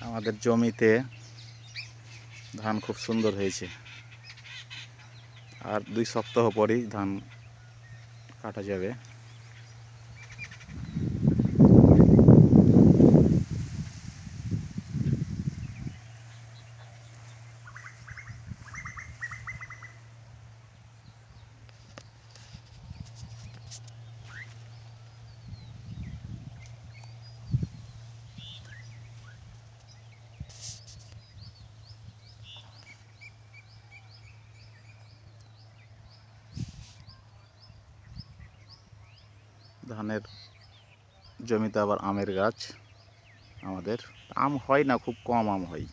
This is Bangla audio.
আমাদের জমিতে ধান খুব সুন্দর হয়েছে। আর দুই সপ্তাহ পরেই ধান কাটা যাবে। ধানের জমিতে আবার আমের গাছ আমাদের আম হয় না খুব কম আম হয়।